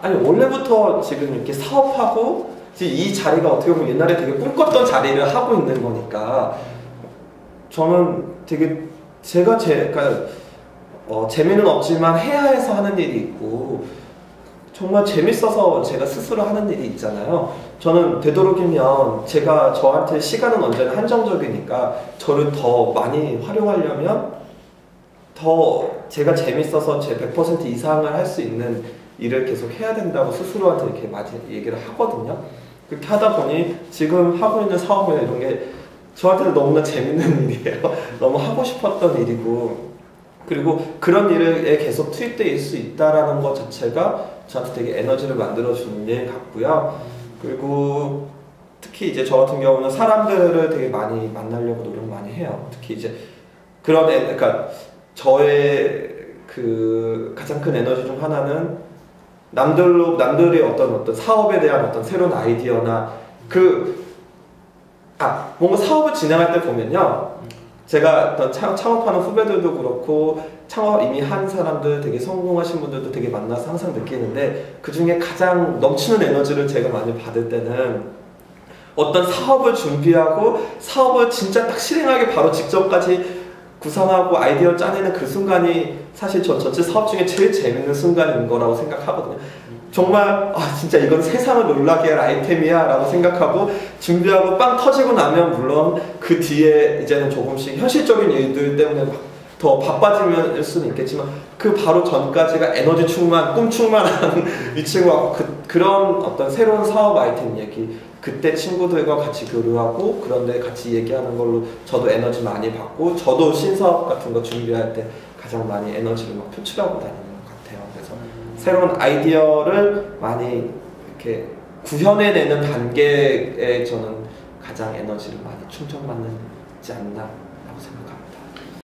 아니 원래부터 지금 이렇게 사업하고 이 자리가 어떻게 보면 옛날에 되게 꿈꿨던 자리를 하고 있는 거니까 저는 되게 제가 제 그러니까 어, 재미는 없지만 해야 해서 하는 일이 있고 정말 재밌어서 제가 스스로 하는 일이 있잖아요. 저는 되도록이면 제가 저한테 시간은 언제나 한정적이니까 저를 더 많이 활용하려면 더 제가 재밌어서 제 100% 이상을 할 수 있는 일을 계속 해야 된다고 스스로한테 이렇게 많이 얘기를 하거든요. 그렇게 하다 보니 지금 하고 있는 사업이나 이런 게 저한테는 너무나 재밌는 일이에요. 너무 하고 싶었던 일이고 그리고 그런 일에 계속 투입될 수 있다라는 것 자체가 저한테 되게 에너지를 만들어 주는 일 같고요. 그리고 특히 이제 저 같은 경우는 사람들을 되게 많이 만나려고 노력 많이 해요. 특히 이제 그런 애, 그러니까 저의 그 가장 큰 에너지 중 하나는 남들로 남들의 어떤 어떤 사업에 대한 어떤 새로운 아이디어나 그 아, 뭔가 사업을 진행할 때 보면요. 제가 어떤 창업하는 후배들도 그렇고 창업 이미 한 사람들 되게 성공하신 분들도 되게 만나서 항상 느끼는데 그 중에 가장 넘치는 에너지를 제가 많이 받을 때는 어떤 사업을 준비하고 사업을 진짜 딱 실행하기 바로 직전까지 구상하고 아이디어 짜내는 그 순간이 사실 저 전체 사업 중에 제일 재밌는 순간인 거라고 생각하거든요. 정말 아 진짜 이건 세상을 놀라게 할 아이템이야 라고 생각하고 준비하고 빵 터지고 나면 물론 그 뒤에 이제는 조금씩 현실적인 일들 때문에 더 바빠지면 수는 있겠지만 그 바로 전까지가 에너지 충만, 꿈 충만한 위치고 그, 그런 어떤 새로운 사업 아이템 얘기 그때 친구들과 같이 교류하고 그런데 같이 얘기하는 걸로 저도 에너지 많이 받고 저도 신사업 같은 거 준비할 때 가장 많이 에너지를 막 표출하고 다니는 새로운 아이디어를 많이 이렇게 구현해내는 단계에 저는 가장 에너지를 많이 충전받는지 않나라고 생각합니다.